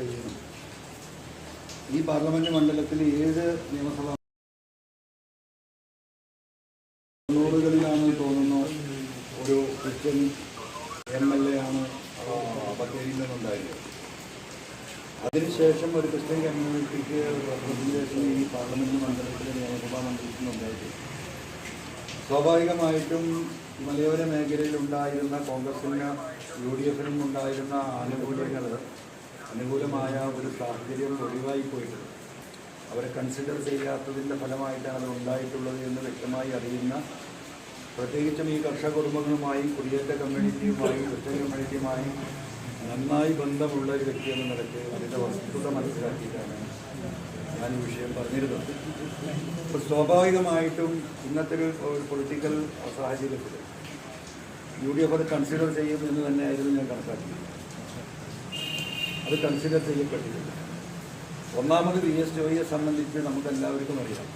ചെയ്യണം ഈ പാർലമെന്റ് മണ്ഡലത്തിൽ ഏഴ് നിയമസഭാ തൊണ്ണൂറുകളിലാണെന്ന് തോന്നുന്നു ഒരു ക്രിസ്ത്യൻ എം എൽ എ ആണ്. ബത്തേരിയിൽ നിന്നുണ്ടായത് അതിനുശേഷം ഒരു ക്രിസ്ത്യൻ കമ്മ്യൂണിറ്റിക്ക് റെപ്രസെന്റേഷൻ ഈ പാർലമെന്റ് മണ്ഡലത്തിൽ നിയമസഭാ മണ്ഡലത്തിൽ നിന്നുണ്ടായിട്ട് സ്വാഭാവികമായിട്ടും മലയോര മേഖലയിൽ ഉണ്ടായിരുന്ന കോൺഗ്രസിന് യു ഡി എഫിനും ഉണ്ടായിരുന്ന ആനുകൂല്യങ്ങൾ അനുകൂലമായ ഒരു സാഹചര്യം ഒഴിവായി പോയിട്ടുണ്ട്. അവരെ കൺസിഡർ ചെയ്യാത്തതിന്റെ ഫലമായിട്ടാണ് അത് ഉണ്ടായിട്ടുള്ളത് എന്ന് വ്യക്തമായി അറിയുന്ന പ്രത്യേകിച്ചും ഈ കർഷക കുടുംബങ്ങളുമായി കുടിയേറ്റ കമ്മ്യൂണിറ്റിയുമായി ക്രിസ്ത്യൻ കമ്മ്യൂണിറ്റിയുമായി നന്നായി ബന്ധമുള്ള ഒരു വ്യക്തി എന്ന നിലയ്ക്ക് അതിന്റെ വസ്തുത മനസ്സിലാക്കിയിട്ടാണ് ഞാൻ ഈ വിഷയം പറഞ്ഞിരുന്നത്. അപ്പോൾ സ്വാഭാവികമായിട്ടും ഇന്നത്തെ ഒരു പൊളിറ്റിക്കൽ സാഹചര്യത്തിൽ യു ഡി എഫ് അത് കൺസിഡർ ചെയ്യും എന്ന് തന്നെയായിരുന്നു ഞാൻ കണക്കാക്കിയത്. അത് കൺസിഡർ ചെയ്യപ്പെട്ടിട്ടില്ല. ഒന്നാമത് വി എസ് ജോയിയെ സംബന്ധിച്ച് നമുക്ക് എല്ലാവർക്കും അറിയാം.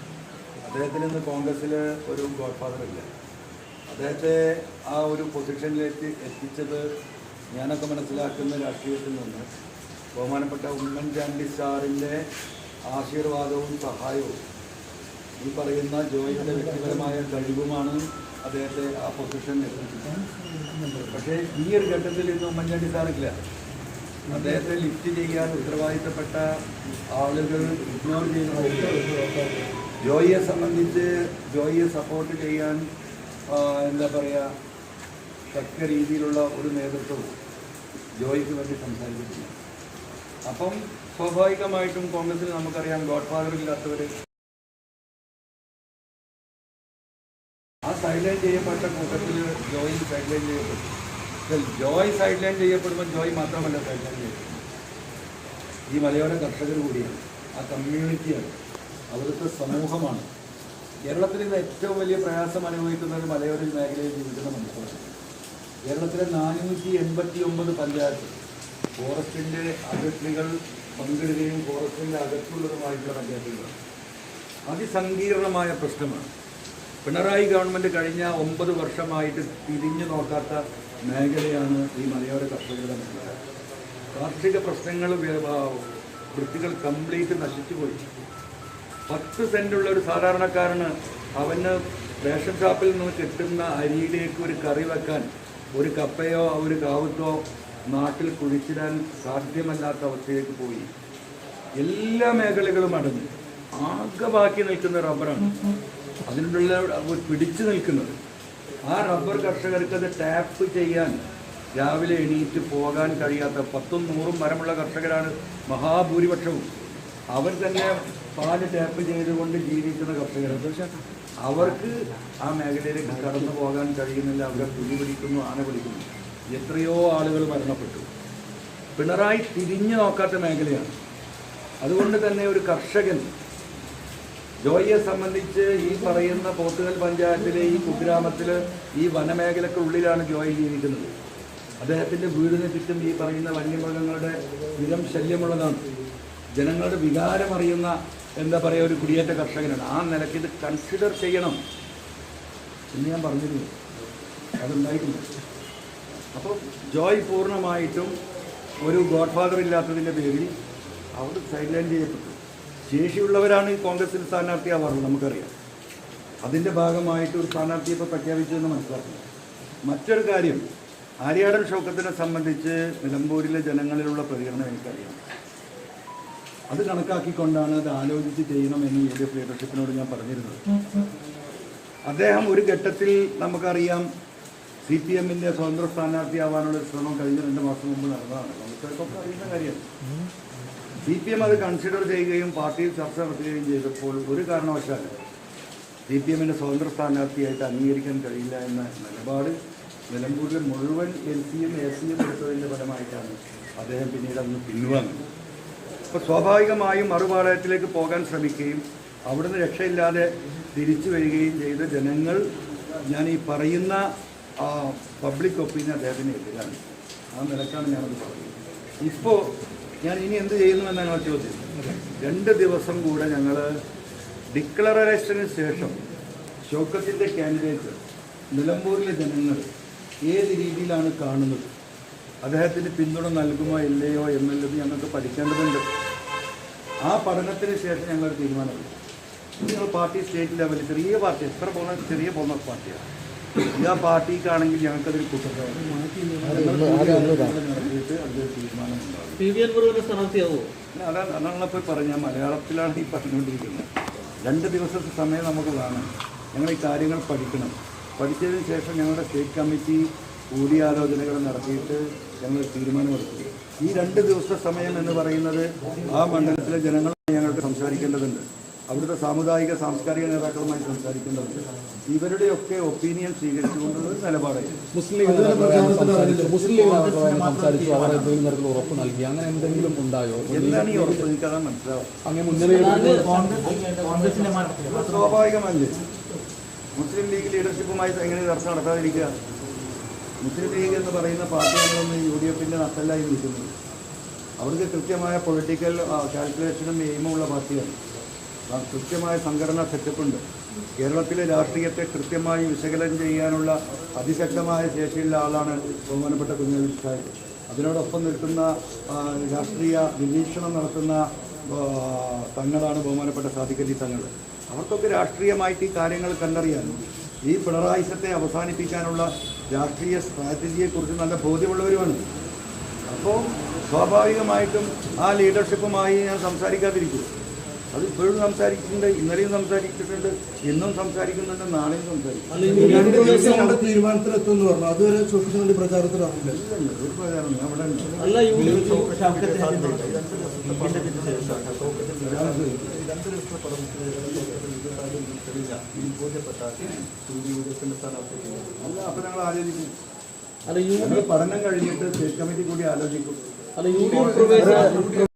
അദ്ദേഹത്തിന് ഇന്ന് കോൺഗ്രസ്സിൽ ഒരു ഗോഡ് ഫാദർ ഇല്ല അദ്ദേഹത്തെ ആ ഒരു പൊസിഷനിലേക്ക് എത്തിച്ചത് ഞാനൊക്കെ മനസ്സിലാക്കുന്ന രാഷ്ട്രീയത്തിൽ നിന്ന് ബഹുമാനപ്പെട്ട ഉമ്മൻചാണ്ടി സാറിന്റെ ആശീർവാദവും സഹായവും ഈ പറയുന്ന ജോയിയുടെ വ്യക്തിപരമായ കഴിവുമാണ് അദ്ദേഹത്തെ ആ പൊസിഷനിൽ എത്തിച്ചത് പക്ഷേ ഈ ഒരു ഘട്ടത്തിൽ ഇന്ന് ഉമ്മൻചാണ്ടി സാറില്ല. അദ്ദേഹത്തെ ലിഫ്റ്റ് ചെയ്യാൻ ഉത്തരവാദിത്തപ്പെട്ട ആളുകൾ ഇഗ്നോർ ചെയ്യുന്നു ജോയിയെ സംബന്ധിച്ച് ജോയിയെ സപ്പോർട്ട് ചെയ്യാൻ എന്താ പറയുക തക്ക രീതിയിലുള്ള ഒരു നേതൃത്വവും ജോയിക്ക് വേണ്ടി സംസാരിച്ചിട്ടില്ല. അപ്പം സ്വാഭാവികമായിട്ടും കോൺഗ്രസിൽ നമുക്കറിയാം ഗോഡ് ഫാദർ ഇല്ലാത്തവർ ആ സൈഡ് ലൈൻ ചെയ്യപ്പെട്ട കൂട്ടത്തിൽ ജോയി സൈഡ് ലൈൻ ചെയ്യപ്പെട്ടു. ജോയ് സൈഡ് ലൈൻ ചെയ്യപ്പെടുമ്പോൾ ജോയ് മാത്രമല്ല സൈഡ് ലൈൻ ചെയ്യുന്നത് ഈ മലയോര കർഷകർ കൂടിയാണ്. ആ കമ്മ്യൂണിറ്റിയാണ് അവിടുത്തെ സമൂഹമാണ്. കേരളത്തിൽ ഇന്ന് ഏറ്റവും വലിയ പ്രയാസം അനുഭവിക്കുന്ന ഒരു മലയോര മേഖലയിൽ ജീവിക്കുന്ന മനുഷ്യരാണ്. കേരളത്തിലെ നാനൂറ്റി എൺപത്തി ഒമ്പത് പഞ്ചായത്ത് ഫോറസ്റ്റിന്റെ അതിർത്തികൾ പങ്കിടുകയും ഫോറസ്റ്റിന്റെ അകത്തുള്ളതുമായിട്ടുള്ള പഞ്ചായത്തുകളാണ്. അതിസങ്കീർണമായ പ്രശ്നമാണ്. പിണറായി ഗവൺമെന്റ് കഴിഞ്ഞ ഒമ്പത് വർഷമായിട്ട് തിരിഞ്ഞു നോക്കാത്ത മേഖലയാണ് ഈ മലയോര കർഷകരുടെ മേഖല. കാർഷിക പ്രശ്നങ്ങൾ വൃത്തികൾ കംപ്ലീറ്റ് നശിച്ചുപോയി പത്ത് സെന്റുള്ള ഒരു സാധാരണക്കാരന് അവന് റേഷൻ ഷോപ്പിൽ നിന്ന് കിട്ടുന്ന അരിയിലേക്ക് ഒരു കറി വെക്കാൻ ഒരു കപ്പയോ ഒരു കാവത്തോ നാട്ടിൽ കുഴിച്ചിടാൻ സാധ്യമല്ലാത്ത അവസ്ഥയിലേക്ക് പോയി. എല്ലാ മേഖലകളും അടഞ്ഞു. ആകെ ബാക്കി നിൽക്കുന്ന റബ്ബറാണ്. അതിനുള്ള പിടിച്ചു നിൽക്കുന്നത്. ആ റബ്ബർ കർഷകർക്ക് അത് ടാപ്പ് ചെയ്യാൻ രാവിലെ എണീറ്റ് പോകാൻ കഴിയാത്ത പത്തും നൂറും മരമുള്ള കർഷകരാണ് മഹാഭൂരിപക്ഷവും. അവർ തന്നെ പാൽ ടാപ്പ് ചെയ്തുകൊണ്ട് ജീവിക്കുന്ന കർഷകർ അവർക്ക് ആ മേഖലയിലേക്ക് കടന്നു പോകാൻ കഴിയുന്നില്ല. അവരെ കുടി പിടിക്കുന്നു ആന പിടിക്കുന്നു. എത്രയോ ആളുകൾ മരണപ്പെട്ടു. പിണറായി തിരിഞ്ഞു നോക്കാത്ത മേഖലയാണ്. അതുകൊണ്ട് തന്നെ ഒരു കർഷകൻ ജോയിയെ സംബന്ധിച്ച് ഈ പറയുന്ന പോത്തുകൽ പഞ്ചായത്തിലെ ഈ കുഗ്രാമത്തിൽ ഈ വനമേഖലക്കുള്ളിലാണ് ജോയി ജീവിക്കുന്നത്. അദ്ദേഹത്തിന്റെ വീടിന് ചുറ്റും ഈ പറയുന്ന വന്യമൃഗങ്ങളുടെ സ്ഥിരം ശല്യമുള്ളതാണ്. ജനങ്ങളുടെ വികാരമറിയുന്ന എന്താ പറയുക ഒരു കുടിയേറ്റ കർഷകനാണ്. ആ നിലയ്ക്ക് ഇത് കൺസിഡർ ചെയ്യണം എന്ന് ഞാൻ പറഞ്ഞിരുന്നു. അതുണ്ടായിട്ടില്ല. അപ്പോൾ ജോയ് പൂർണമായിട്ടും ഒരു ഗോഡ്ഫാദർ ഇല്ലാത്തതിന്റെ പേരിൽ അവർ സൈഡ് ലൈൻ ചെയ്യപ്പെട്ടു. ശേഷിയുള്ളവരാണ് ഈ കോൺഗ്രസിൽ സ്ഥാനാർത്ഥിയാവാറുള്ളത് നമുക്കറിയാം. അതിന്റെ ഭാഗമായിട്ട് ഒരു സ്ഥാനാർത്ഥിയെ ഇപ്പോൾ പ്രഖ്യാപിച്ചതെന്ന് മനസ്സിലാക്കുന്നു. മറ്റൊരു കാര്യം ആര്യാടൻ ഷൗക്കത്തിനെ സംബന്ധിച്ച് നിലമ്പൂരിലെ ജനങ്ങളിലുള്ള പ്രതികരണം എനിക്കറിയാം. അത് കണക്കാക്കിക്കൊണ്ടാണ് അത് ആലോചിച്ച് ചെയ്യണമെന്ന് യു ഡി എഫ് ലീഡർഷിപ്പിനോട് ഞാൻ പറഞ്ഞിരുന്നത്. അദ്ദേഹം ഒരു ഘട്ടത്തിൽ നമുക്കറിയാം സി പി എമ്മിന്റെ സ്വതന്ത്ര സ്ഥാനാർത്ഥിയാവാനുള്ള ശ്രമം കഴിഞ്ഞ രണ്ട് മാസം മുമ്പ് നടന്നതാണ്. നമുക്കൊക്കെ അറിയുന്ന കാര്യമാണ്. സി പി എം അത് കൺസിഡർ ചെയ്യുകയും പാർട്ടിയിൽ ചർച്ച നടത്തുകയും ചെയ്തപ്പോൾ ഒരു കാരണവശാലും സി പി എമ്മിന്റെ സ്വതന്ത്ര സ്ഥാനാർത്ഥിയായിട്ട് അംഗീകരിക്കാൻ കഴിയില്ല എന്ന നിലപാട് നിലമ്പൂരിലെ മുഴുവൻ എൽ സിയും എ സിയും എടുത്തതിന്റെ ഫലമായിട്ടാണ് അദ്ദേഹം പിന്നീട് അന്ന് പിൻവാങ്ങുന്നത്. അപ്പോൾ സ്വാഭാവികമായും മറുപാളയത്തിലേക്ക് പോകാൻ ശ്രമിക്കുകയും അവിടുന്ന് രക്ഷയില്ലാതെ തിരിച്ചു വരികയും ചെയ്ത ജനങ്ങൾ ഞാൻ ഈ പറയുന്ന പബ്ലിക് ഒപ്പീനിയൻ അദ്ദേഹത്തിന് എതിരാണ്. ആ നിലക്കാണ് ഞാനത് പറയുന്നത് ഇപ്പോൾ ഞാൻ ഇനി എന്ത് ചെയ്യുന്നു എന്നാണ് ചോദ്യം. രണ്ട് ദിവസം കൂടെ ഞങ്ങൾ ഡിക്ലറേഷന് ശേഷം ചോക്കത്തിന്റെ ക്യാൻഡിഡേറ്റ് നിലമ്പൂരിലെ ജനങ്ങൾ ഏത് രീതിയിലാണ് കാണുന്നത്? അദ്ദേഹത്തിന് പിന്തുണ നൽകുമോ ഇല്ലയോ എന്നുള്ളത് ഞങ്ങൾക്ക് പഠിക്കേണ്ടതുണ്ട്. ആ പഠനത്തിന് ശേഷം ഞങ്ങൾ തീരുമാനമെടുക്കും. ഞങ്ങൾ പാർട്ടി സ്റ്റേറ്റ് ലെവലിൽ ചെറിയ പാർട്ടി എത്ര പോകുന്ന ചെറിയ പോകുന്ന പാർട്ടിയാണ്. ഈ ആ പാർട്ടിക്കാണെങ്കിൽ ഞങ്ങൾക്കതിൽ കുറ്റമാണ് നടത്തിയിട്ട് പി അതാണ് പറഞ്ഞ മലയാളത്തിലാണ് ഈ പറഞ്ഞുകൊണ്ടിരിക്കുന്നത്. രണ്ട് ദിവസത്തെ സമയം നമുക്ക് വേണം. ഞങ്ങൾ ഈ കാര്യങ്ങൾ പഠിക്കണം. പഠിച്ചതിന് ശേഷം ഞങ്ങളുടെ സ്റ്റേറ്റ് കമ്മിറ്റി കൂടിയാലോചനകൾ നടത്തിയിട്ട് ഞങ്ങൾ തീരുമാനമെടുക്കും. ഈ രണ്ട് ദിവസത്തെ സമയം എന്ന് പറയുന്നത് ആ മണ്ഡലത്തിലെ ജനങ്ങൾ ഞങ്ങൾക്ക് സംസാരിക്കേണ്ടതുണ്ട്. അവിടുത്തെ സാമുദായിക സാംസ്കാരിക നേതാക്കളുമായി സംസാരിക്കേണ്ടത് ഇവരുടെയൊക്കെ ഒപ്പീനിയൻ സ്വീകരിച്ചുകൊണ്ടുള്ള ഒരു നിലപാടായിരുന്നു മുസ്ലിം മുസ്ലിം സംസാരിച്ചു. അവർ എന്തെങ്കിലും തരത്തിൽ ഉറപ്പ് നൽകി. അങ്ങനെ എന്തെങ്കിലും ഉണ്ടായോ? എന്താണ് ഈ ഉറപ്പ് എനിക്കതാ മനസ്സിലാവും. അങ്ങനെ മുന്നണിയിൽ അത് സ്വാഭാവികമല്ലേ? മുസ്ലിം ലീഗ് ലീഡർഷിപ്പുമായി എങ്ങനെ ചർച്ച നടത്താതിരിക്കുക? മുസ്ലിം ലീഗ് എന്ന് പറയുന്ന പാർട്ടികളൊന്നും യു ഡി എഫിന്റെ നട്ടല്ലായി നിൽക്കുന്നത് അവർക്ക് കൃത്യമായ പൊളിറ്റിക്കൽ കാൽക്കുലേഷനും എയിമും ഉള്ള പാർട്ടിയാണ് കൃത്യമായ സംഘടനാ സെറ്റപ്പുണ്ട്. കേരളത്തിലെ രാഷ്ട്രീയത്തെ കൃത്യമായി വിശകലനം ചെയ്യാനുള്ള അതിശക്തമായ ശേഷിയുള്ള ആളാണ് ബഹുമാനപ്പെട്ട സാഹിബ് അതിനോടൊപ്പം നിൽക്കുന്ന രാഷ്ട്രീയ നിരീക്ഷണം നടത്തുന്ന തങ്ങളാണ് ബഹുമാനപ്പെട്ട സാധിക്കലി തങ്ങൾ. അവർക്കൊക്കെ രാഷ്ട്രീയമായിട്ട് ഈ കാര്യങ്ങൾ കണ്ടറിയാനും ഈ പിണറായിസത്തെ അവസാനിപ്പിക്കാനുള്ള രാഷ്ട്രീയ സ്ട്രാറ്റജിയെക്കുറിച്ച് നല്ല ബോധ്യമുള്ളവരുമാണ്. അപ്പോൾ സ്വാഭാവികമായിട്ടും ആ ലീഡർഷിപ്പുമായി ഞാൻ സംസാരിക്കാതിരിക്കും. അത് ഇപ്പോഴും സംസാരിക്കുന്നുണ്ട് ഇന്നലെയും സംസാരിച്ചിട്ടുണ്ട് ഇന്നും സംസാരിക്കുന്നുണ്ട് നാളെയും സംസാരിക്കും പറഞ്ഞു. അതുവരെ പ്രചാരത്തിലാവില്ല. ഒരു അവിടെ അല്ല യു ഡി എഫ് അല്ല അപ്പോൾ ഞങ്ങൾ ആലോചിക്കും. അല്ല പഠനം കഴിഞ്ഞിട്ട് സ്റ്റേറ്റ് കമ്മിറ്റി കൂടി ആലോചിക്കും. അല്ല U D F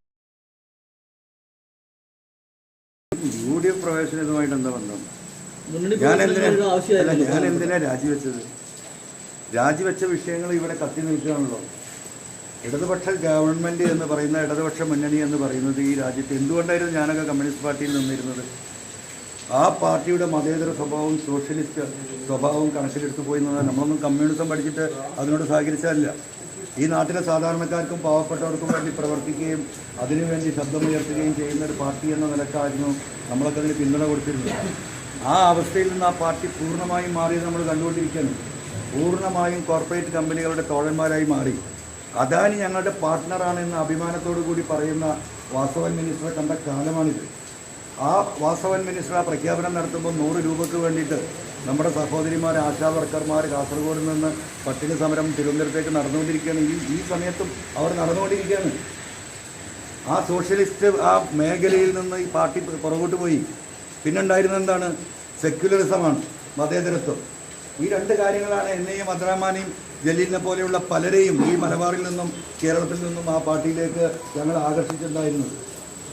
U D F പ്രവേശനവുമായിട്ട് എന്താ ബന്ധം? ഞാൻ എന്തിനാ ഞാൻ എന്തിനാ രാജിവെച്ചത്? രാജിവെച്ച വിഷയങ്ങൾ ഇവിടെ കത്തി നിൽക്കുകയാണല്ലോ ഇടതുപക്ഷ ഗവൺമെന്റ് എന്ന് പറയുന്ന ഇടതുപക്ഷ മുന്നണി എന്ന് പറയുന്നത് ഈ രാജ്യത്ത് എന്തുകൊണ്ടായിരുന്നു ഞാനൊക്കെ കമ്മ്യൂണിസ്റ്റ് പാർട്ടിയിൽ നിന്നിരുന്നത്? ആ പാർട്ടിയുടെ മതേതര സ്വഭാവവും സോഷ്യലിസ്റ്റ് സ്വഭാവവും കണക്കിലെടുത്ത് പോയി നമ്മളൊന്നും കമ്മ്യൂണിസം പഠിച്ചിട്ട് അതിനോട് സഹകരിച്ചതല്ല ഈ നാട്ടിലെ സാധാരണക്കാർക്കും പാവപ്പെട്ടവർക്കും വേണ്ടി പ്രവർത്തിക്കുകയും അതിനുവേണ്ടി ശബ്ദമുയർത്തുകയും ചെയ്യുന്ന ഒരു പാർട്ടി എന്ന നിലക്കായിരുന്നു നമ്മളൊക്കെ അതിന് പിന്തുണ കൊടുത്തിരുന്നത്. ആ അവസ്ഥയിൽ നിന്ന് ആ പാർട്ടി പൂർണമായും മാറിയത് നമ്മൾ കണ്ടുകൊണ്ടിരിക്കുന്നു. പൂർണമായും കോർപ്പറേറ്റ് കമ്പനികളുടെ തോഴന്മാരായി മാറി. അദാനി ഞങ്ങളുടെ പാർട്ട്ണറാണ് എന്ന അഭിമാനത്തോടു കൂടി പറയുന്ന വാസവൻ മിനിസ്റ്ററെ കണ്ട കാലമാണിത്. ആ വാസവൻ മിനിസ്റ്റർ ആ പ്രഖ്യാപനം നടത്തുമ്പോൾ നൂറ് രൂപയ്ക്ക് വേണ്ടിയിട്ട് നമ്മുടെ സഹോദരിമാർ ആശാ വർക്കർമാർ കാസർഗോഡ് നിന്ന് പട്ടിണി സമരം തിരുവനന്തപുരത്തേക്ക് നടന്നുകൊണ്ടിരിക്കുകയാണ് ഈ ഈ സമയത്തും അവർ നടന്നുകൊണ്ടിരിക്കുകയാണ്. ആ സോഷ്യലിസ്റ്റ് ആ മേഖലയിൽ നിന്ന് ഈ പാർട്ടി പുറകോട്ട് പോയി. പിന്നെ ഉണ്ടായിരുന്നത് എന്താണ്? സെക്യുലറിസമാണ് മതേതരത്വം. ഈ രണ്ട് കാര്യങ്ങളാണ് എന്നെയും അബ്ദുറഹ്മാനെയും ജലീലിനെ പോലെയുള്ള പലരെയും ഈ മലബാറിൽ നിന്നും കേരളത്തിൽ നിന്നും ആ പാർട്ടിയിലേക്ക് ഞങ്ങൾ ആകർഷിച്ചിട്ടുണ്ടായിരുന്നത്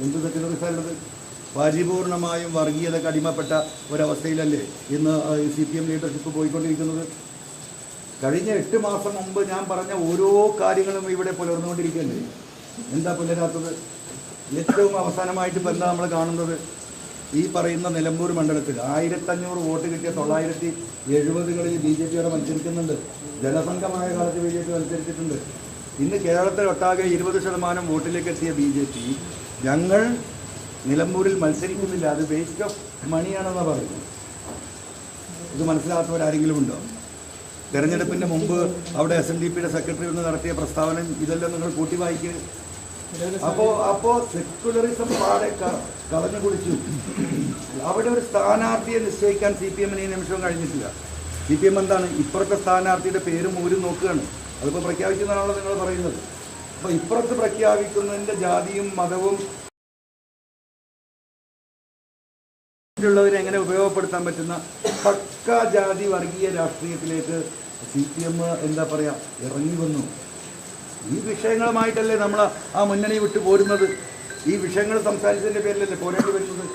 എന്ത് സെക്യുലറിസമുള്ളത് പരിപൂർണമായും വർഗീയതയ്ക്ക് അടിമപ്പെട്ട ഒരവസ്ഥയിലല്ലേ ഇന്ന് സി പി എം ലീഡർഷിപ്പ് പോയിക്കൊണ്ടിരിക്കുന്നത്? കഴിഞ്ഞ എട്ട് മാസം മുമ്പ് ഞാൻ പറഞ്ഞ ഓരോ കാര്യങ്ങളും ഇവിടെ പുലർന്നുകൊണ്ടിരിക്കുകയല്ലേ? എന്താ പുലരാത്തത്? ഏറ്റവും അവസാനമായിട്ട് ഇപ്പോൾ എന്താ നമ്മൾ കാണുന്നത്? ഈ പറയുന്ന നിലമ്പൂർ മണ്ഡലത്തിൽ ആയിരത്തഞ്ഞൂറ് വോട്ട് കിട്ടിയ തൊള്ളായിരത്തി എഴുപതുകളിൽ ബി ജെ പിയോടെ മത്സരിക്കുന്നുണ്ട്. ജനസംഘമായ കാലത്ത് ബി ജെ പി മത്സരിച്ചിട്ടുണ്ട്. ഇന്ന് കേരളത്തിൽ ഒട്ടാകെ ഇരുപത് ശതമാനം വോട്ടിലേക്ക് എത്തിയ ബി ജെ പി ഞങ്ങൾ നിലമ്പൂരിൽ മത്സരിക്കുന്നില്ല. അത് വേസ്റ്റ് ഓഫ് മണിയാണെന്നാണ് പറയുന്നത്. ഇത് മനസ്സിലാത്തവരാരെങ്കിലും ഉണ്ടോ? തെരഞ്ഞെടുപ്പിന്റെ മുമ്പ് അവിടെ എസ് എൻ ഡി പിയുടെ സെക്രട്ടറി ഒന്ന് നടത്തിയ പ്രസ്താവന ഇതെല്ലാം നിങ്ങൾ കൂട്ടി വായിക്കുക അപ്പോ അപ്പോ സെക്യുലറിസം പാടെ കളഞ്ഞു കുളിച്ചു. അവിടെ ഒരു സ്ഥാനാർത്ഥിയെ നിശ്ചയിക്കാൻ സി പി എമ്മിന് ഈ നിമിഷവും കഴിഞ്ഞിട്ടില്ല. സി പി എം എന്താണ്? ഇപ്പുറത്തെ സ്ഥാനാർത്ഥിയുടെ പേരും ഊരും നോക്കുകയാണ്. അതിപ്പോൾ പ്രഖ്യാപിക്കുന്നതാണല്ലോ നിങ്ങൾ പറയുന്നത്. അപ്പോൾ ഇപ്പുറത്ത് പ്രഖ്യാപിക്കുന്നതിന്റെ ജാതിയും മതവും മറ്റുള്ളവരെ എങ്ങനെ ഉപയോഗപ്പെടുത്താൻ പറ്റുന്ന പക്ക ജാതി വർഗീയ രാഷ്ട്രീയത്തിലേക്ക് സി പി എം എന്താ പറയുക ഇറങ്ങി വന്നു. ഈ വിഷയങ്ങളുമായിട്ടല്ലേ നമ്മൾ ആ മുന്നണി വിട്ട് പോരുന്നത്? ഈ വിഷയങ്ങൾ സംസാരിച്ചതിന്റെ പേരിലല്ലേ പോരേണ്ടി വരുന്നത്?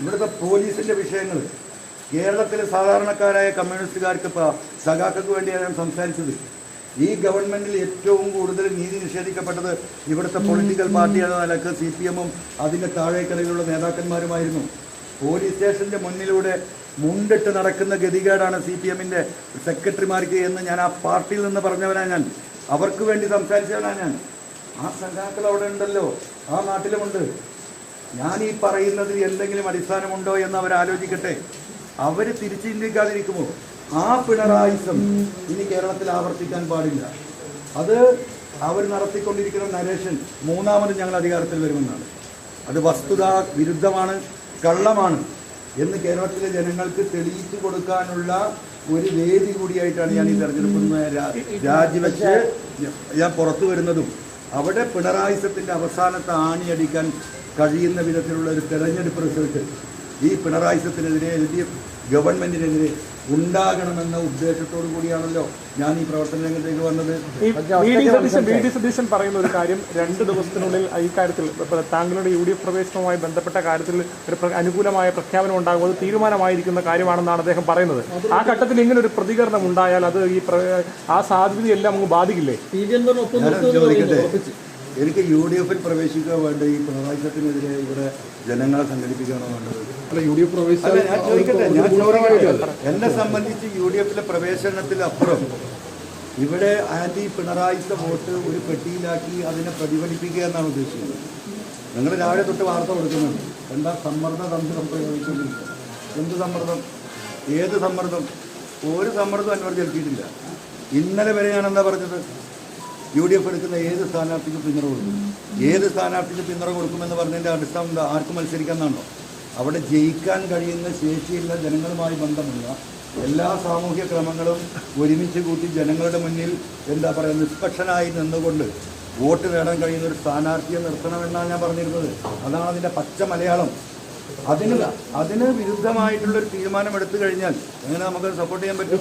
ഇവിടുത്തെ പോലീസിന്റെ വിഷയങ്ങൾ. കേരളത്തിലെ സാധാരണക്കാരായ കമ്മ്യൂണിസ്റ്റുകാർക്ക് ഇപ്പോൾ സഖാക്കൾക്ക് വേണ്ടിയാണ് ഞാൻ സംസാരിച്ചത്. ഈ ഗവൺമെന്റിൽ ഏറ്റവും കൂടുതൽ നീതി നിഷേധിക്കപ്പെട്ടത് ഇവിടുത്തെ പൊളിറ്റിക്കൽ പാർട്ടിയുടെ നിലയ്ക്ക് സി പി എമ്മും അതിന്റെ താഴേക്കരയിലുള്ള നേതാക്കന്മാരുമായിരുന്നു. പോലീസ് സ്റ്റേഷന്റെ മുന്നിലൂടെ മുണ്ടിട്ട് നടക്കുന്ന ഗതികേടാണ് സി പി എമ്മിന്റെ സെക്രട്ടറിമാർക്ക് എന്ന് ഞാൻ ആ പാർട്ടിയിൽ നിന്ന് പറഞ്ഞവനാണ് ഞാൻ. അവർക്ക് വേണ്ടി സംസാരിച്ചവനാണ് ഞാൻ. ആ സംഘാക്കൾ അവിടെ ഉണ്ടല്ലോ. ആ നാട്ടിലുമുണ്ട്. ഞാൻ ഈ പറയുന്നതിൽ എന്തെങ്കിലും അടിസ്ഥാനമുണ്ടോ എന്ന് അവർ ആലോചിക്കട്ടെ. അവർ തിരിച്ചു ചിന്തിക്കാതിരിക്കുമോ ആ പിണറായിസം ഇനി കേരളത്തിൽ ആവർത്തിക്കാൻ പാടില്ല. അത് അവർ നടത്തിക്കൊണ്ടിരിക്കുന്ന നരേഷൻ മൂന്നാമത് ഞങ്ങൾ അധികാരത്തിൽ വരുമെന്നാണ്. അത് വസ്തുത വിരുദ്ധമാണ്. കള്ളമാണ്. എന്ന് കേരളത്തിലെ ജനങ്ങൾക്ക് തെളിയിച്ചു കൊടുക്കാനുള്ള ഒരു വേദി കൂടിയായിട്ടാണ് ഞാൻ ഈ തെരഞ്ഞെടുപ്പ് രാജിവെച്ച് ഞാൻ പുറത്തു വരുന്നതും. അവിടെ പിണറായിസത്തിന്റെ അവസാനത്തെ ആണിയടിക്കാൻ കഴിയുന്ന വിധത്തിലുള്ള ഒരു തെരഞ്ഞെടുപ്പ് റിസൾട്ട് ഈ പിണറായിസത്തിനെതിരെ എൽ ഡി എഫ് ഗവൺമെന്റിനെതിരെ ഉണ്ടാകണമെന്ന ഉദ്ദേശത്തോടു കൂടിയാണല്ലോ ഞാൻ ഈ പ്രവർത്തന രംഗത്തേക്ക് വന്നത്. ഈ വി ഡി സതീശൻ പറയുന്ന ഒരു കാര്യം രണ്ട് ദിവസത്തിനുള്ളിൽ ഈ കാര്യത്തിൽ താങ്കളുടെ യു ഡി എഫ് പ്രവേശനവുമായി ബന്ധപ്പെട്ട കാര്യത്തിൽ ഒരു അനുകൂലമായ പ്രഖ്യാപനം ഉണ്ടാകും. അത് തീരുമാനമായിരിക്കുന്ന കാര്യമാണെന്നാണ് അദ്ദേഹം പറയുന്നത്. ആ ഘട്ടത്തിൽ ഇങ്ങനെ ഒരു പ്രതികരണം ഉണ്ടായാൽ അത് ഈ ആ സാധ്യതയെല്ലാം അങ്ങ് ബാധിക്കില്ലേ? എനിക്ക് യു ഡി എഫിൽ പ്രവേശിക്കുക വേണ്ട ഈ പിണറായിസത്തിനെതിരെ ഇവിടെ ജനങ്ങളെ സംഘടിപ്പിക്കുകയാണോ വേണ്ടത്? അല്ല യു ഡി എഫ് പ്രവേശിക്കട്ടെ ഞാൻ ചോദിക്കട്ടെ. ഞാൻ എന്നെ സംബന്ധിച്ച് യു ഡി എഫിലെ പ്രവേശനത്തിലപ്പുറം ഇവിടെ ആന്റി പിണറായിസ വോട്ട് ഒരു പെട്ടിയിലാക്കി അതിനെ പ്രതിഫലിപ്പിക്കുക എന്നാണ് ഉദ്ദേശിക്കുന്നത് നിങ്ങൾ രാവിലെ തൊട്ട് വാർത്ത കൊടുക്കുന്നുണ്ട്. എന്താ സമ്മർദ്ദ തന്ത്രം പ്രയോഗിച്ചുകൊണ്ടിരിക്കുക എന്ത് സമ്മർദ്ദം? ഏത് സമ്മർദ്ദം? ഒരു സമ്മർദ്ദം അന്വർ ചെലുത്തിയിട്ടില്ല ഇന്നലെ വരെ ഞാൻ എന്താ പറഞ്ഞത്? യു ഡി എഫ് എടുക്കുന്ന ഏത് സ്ഥാനാർത്ഥിക്ക് പിന്തുണ കൊടുക്കും? ഏത് സ്ഥാനാർത്ഥിക്ക് പിന്തുണ കൊടുക്കുമെന്ന് പറഞ്ഞതിന്റെ അടിസ്ഥാനം എന്താ? ആർക്ക് മത്സരിക്കാമെന്നാണോ അവിടെ ജയിക്കാൻ കഴിയുന്ന ശേഷിയുള്ള ജനങ്ങളുമായി ബന്ധമുള്ള എല്ലാ സാമൂഹ്യ ക്രമങ്ങളും ഒരുമിച്ച് കൂട്ടി ജനങ്ങളുടെ മുന്നിൽ എന്താ പറയുക നിഷ്പക്ഷനായി നിന്നുകൊണ്ട് വോട്ട് നേടാൻ കഴിയുന്ന ഒരു സ്ഥാനാർത്ഥിയെ നിർത്തണമെന്നാണ് ഞാൻ പറഞ്ഞിരുന്നത്. അതാണ് അതിന്റെ പച്ച മലയാളം. അതിന് അതിന് വിരുദ്ധമായിട്ടുള്ള ഒരു തീരുമാനം എടുത്തു കഴിഞ്ഞാൽ എങ്ങനെ നമുക്ക് സപ്പോർട്ട് ചെയ്യാൻ പറ്റും?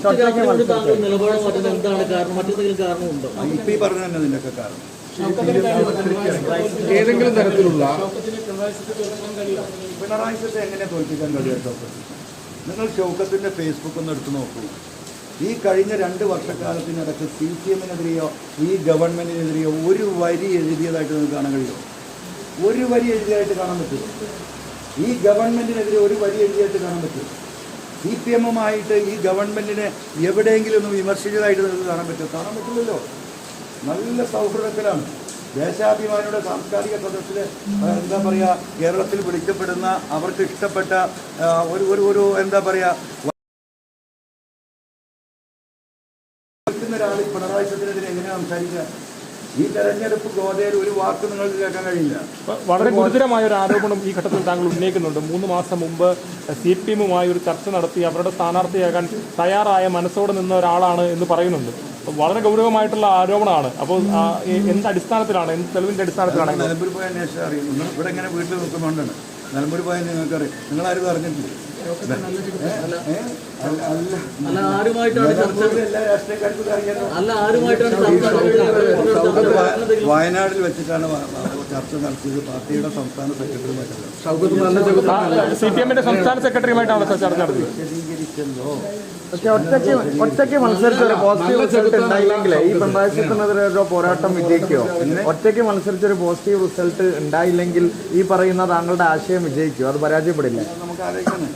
ഇപ്പൊ ഈ പറഞ്ഞ തന്നെ ഇതിന്റെയൊക്കെ കാരണം. ഏതെങ്കിലും തരത്തിലുള്ള പിണറായി എങ്ങനെ തോൽപ്പിക്കാൻ കഴിയാത്ത നിങ്ങൾ ഷൗക്കത്തിന്റെ ഫേസ്ബുക്ക് ഒന്ന് എടുത്ത് നോക്കൂ. ഈ കഴിഞ്ഞ രണ്ട് വർഷക്കാലത്തിനിടയ്ക്ക് സി പി എമ്മിനെതിരെയോ ഈ ഗവൺമെന്റിനെതിരെയോ ഒരു വരി എഴുതിയതായിട്ട് നിങ്ങൾക്ക് കാണാൻ കഴിയുമോ? ഒരു വരി എഴുതിയതായിട്ട് കാണാൻ പറ്റുമോ? ഈ ഗവൺമെന്റിനെതിരെ ഒരു വലിയ എഴുതിയായിട്ട് കാണാൻ പറ്റുമോ? സി പി എമ്മുമായിട്ട് ഈ ഗവൺമെന്റിനെ എവിടെയെങ്കിലും ഒന്ന് വിമർശിച്ചതായിട്ട് നിങ്ങൾക്ക് കാണാൻ പറ്റുമോ? കാണാൻ പറ്റില്ലല്ലോ. നല്ല സൗഹൃദത്തിലാണ്. ദേശാഭിമാനിയുടെ സാംസ്കാരിക സദസ്സിൽ എന്താ പറയുക കേരളത്തിൽ വിളിക്കപ്പെടുന്ന അവർക്ക് ഇഷ്ടപ്പെട്ട ഒരു ഒരു ഒരു എന്താ പറയുക ഒരാൾ പിണറായി വിജയനെതിരെ എങ്ങനെയാണ് സംസാരിക്കുക? ഈ തെരഞ്ഞെടുപ്പ് ഗോതയിൽ ഒരു വാക്ക് നിങ്ങൾക്ക് കേൾക്കാൻ കഴിയില്ല. വളരെ ഗുരുതരമായ ഒരു ആരോപണം ഈ ഘട്ടത്തിൽ താങ്കൾ ഉന്നയിക്കുന്നുണ്ട്. മൂന്ന് മാസം മുമ്പ് സി പി എമ്മുമായി ഒരു ചർച്ച നടത്തി അവരുടെ സ്ഥാനാർത്ഥിയാകാൻ തയ്യാറായ മനസ്സോടെ നിന്ന ഒരാളാണ് എന്ന് പറയുന്നുണ്ട്. വളരെ ഗൗരവമായിട്ടുള്ള ആരോപണമാണ്. അപ്പോൾ എന്ത് അടിസ്ഥാനത്തിലാണ് എന്ത് തെളിവിന്റെ അടിസ്ഥാനത്തിലാണ്? നിലമ്പൂർ പോയ അന്വേഷണം അറിയും. നിങ്ങൾ ഇവിടെ ഇങ്ങനെ വീട്ടിൽ നിൽക്കുന്നുണ്ടാണ് നിലമ്പൂർ പോയാൽ നിങ്ങൾക്കറിയാം. നിങ്ങളാരും അറിഞ്ഞിട്ടില്ല? അല്ല ആരുമായിട്ടാണ് ചർച്ച അല്ല ആരുമായിട്ടാണ് വയനാട്ടിൽ വെച്ചിട്ടാണ് ചർച്ച നടത്തിയത്. പാർട്ടിയുടെ സംസ്ഥാന സെക്രട്ടറിയുമായിട്ടാണ്. സി പി എമ്മിന്റെ സംസ്ഥാന സെക്രട്ടറിയുമായിട്ടാണ് ചർച്ച നടത്തിയത്? പക്ഷെ ഒറ്റയ്ക്ക് ഒറ്റയ്ക്ക് മത്സരിച്ച ഒരു പോസിറ്റീവ് റിസൾട്ട് ഉണ്ടായില്ലെങ്കിൽ ഈ പിണറായിസത്തിനെതിരെ ഒരു പോരാട്ടം വിജയിക്കുമോ ഒറ്റയ്ക്ക് മത്സരിച്ചൊരു പോസിറ്റീവ് റിസൾട്ട് ഉണ്ടായില്ലെങ്കിൽ ഈ പറയുന്ന താങ്കളുടെ ആശയം വിജയിക്കും അത് പരാജയപ്പെടില്ല? നമുക്ക് ആലോചിക്കണം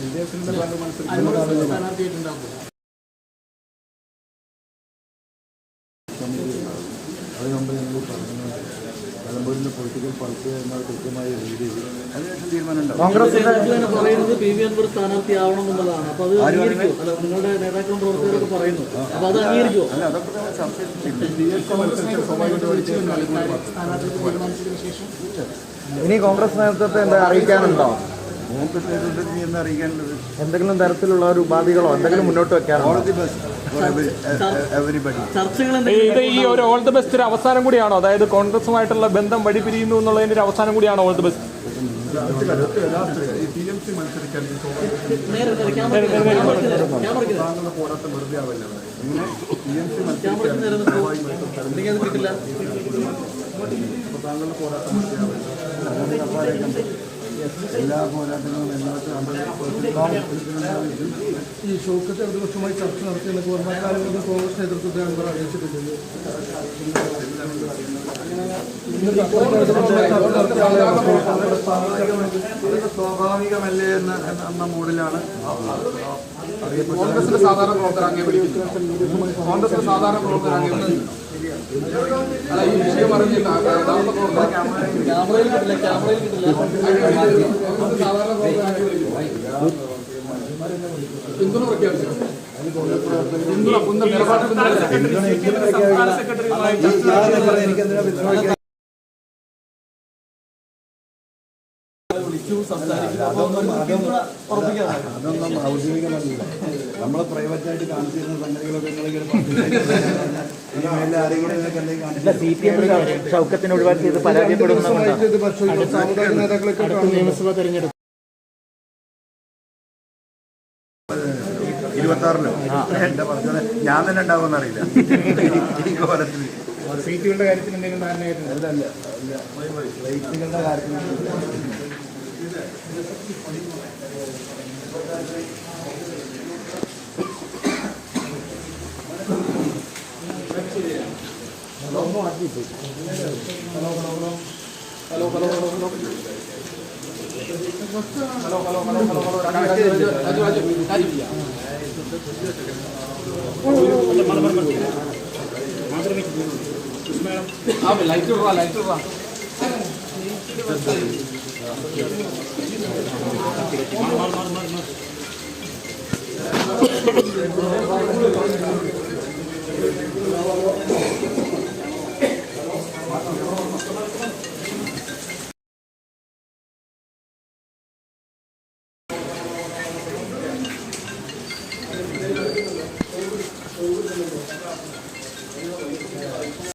അതിന് മുമ്പ് ഞങ്ങൾ പറഞ്ഞു നിലമ്പൂരിന്റെ പൊളിറ്റിക്കൽ പൾസ് എന്നാൽ കൃത്യമായ രീതിയിൽ അതിനുശേഷം തീരുമാനം ഉണ്ടാവും കോൺഗ്രസിന്റെ തന്നെ പറയുന്നത് പി വി അൻവർ സ്ഥാനാർത്ഥിയാവണം എന്നുള്ളതാണ്. അപ്പോൾ അത് അല്ല നിങ്ങളുടെ നേതാക്കളും പ്രവർത്തകരൊക്കെ പറയുന്നു. അപ്പൊ അത് അംഗീകരിക്കുമോ അല്ല അതൊക്കെ ചർച്ച. ഇനി കോൺഗ്രസ് നേതൃത്വത്തെ എന്താ അറിയിക്കാനുണ്ടോ? എന്തെങ്കിലും തരത്തിലുള്ള ഒരു ഉപാധികളോ എന്തെങ്കിലും മുന്നോട്ട് വെക്കാനുണ്ടോ ഓൾ ദി ബെസ്റ്റ് എവരിബഡി ഈ- ഇത് ഈ ഒരു ഓൾ ദി ബെസ്റ്റ് ഒരു അവസാനം കൂടിയാണോ? അതായത് കോൺഗ്രസുമായിട്ടുള്ള ബന്ധം വഴിപിരിയുന്നു എന്നുള്ളതിന്റെ ഒരു അവസാനം കൂടിയാണോ ഓൾ ദി ബെസ്റ്റ് നേരെ വെറുതെ ആവില്ല താങ്കളുടെ പോരാട്ടം വെറുതെ ക്യാമറയ്ക്ക് എല്ലാ പോരാട്ടങ്ങളും ഈ ഷോക്കത്തെ പ്രതിപക്ഷമായി ചർച്ച നടത്തി എന്നൊക്കെ പറഞ്ഞ കാര്യങ്ങളിൽ കോൺഗ്രസ് നേതൃത്വത്തെ അവർ അറിയിച്ചിട്ടുണ്ട്. സ്വാഭാവികമല്ലേ എന്ന എന്ന- മൂഡിലാണ് കോൺഗ്രസിന്റെ സാധാരണ പ്രവർത്തനം അങ്ങനെ വിളിക്കുന്നു കോൺഗ്രസിന്റെ സാധാരണ പ്രവർത്തനം അങ്ങനെ വിളിക്കുന്നു ക്യാമറയിൽ ക്യാമറയിൽ വിളിച്ചു അതൊന്നും ഔദ്യോഗികമല്ല നമ്മളെ പ്രൈവറ്റായിട്ട് കാണിച്ചിരുന്ന സംഗതികളൊക്കെ നിങ്ങളിങ്ങനെ ഷൗക്കത്തിന് ഒഴിവാക്കിയത് നേതാക്കളൊക്കെ നിയമസഭാ തെരഞ്ഞെടുപ്പ്. ഇരുപത്തി എന്റെ പറഞ്ഞത്? ഞാൻ തന്നെ ഉണ്ടാവുമെന്ന് അറിയില്ല. ഈ കോലത്തിൽ. സീറ്റുകളുടെ കാര്യത്തിൽ എന്തെങ്കിലും ധാരണയായിട്ടുണ്ട് അല്ല അല്ല അല്ല. ഫ്ലൈറ്റുകളുടെ లైట్ లైట్ మార్ మార్ మార్ మార్ どうも。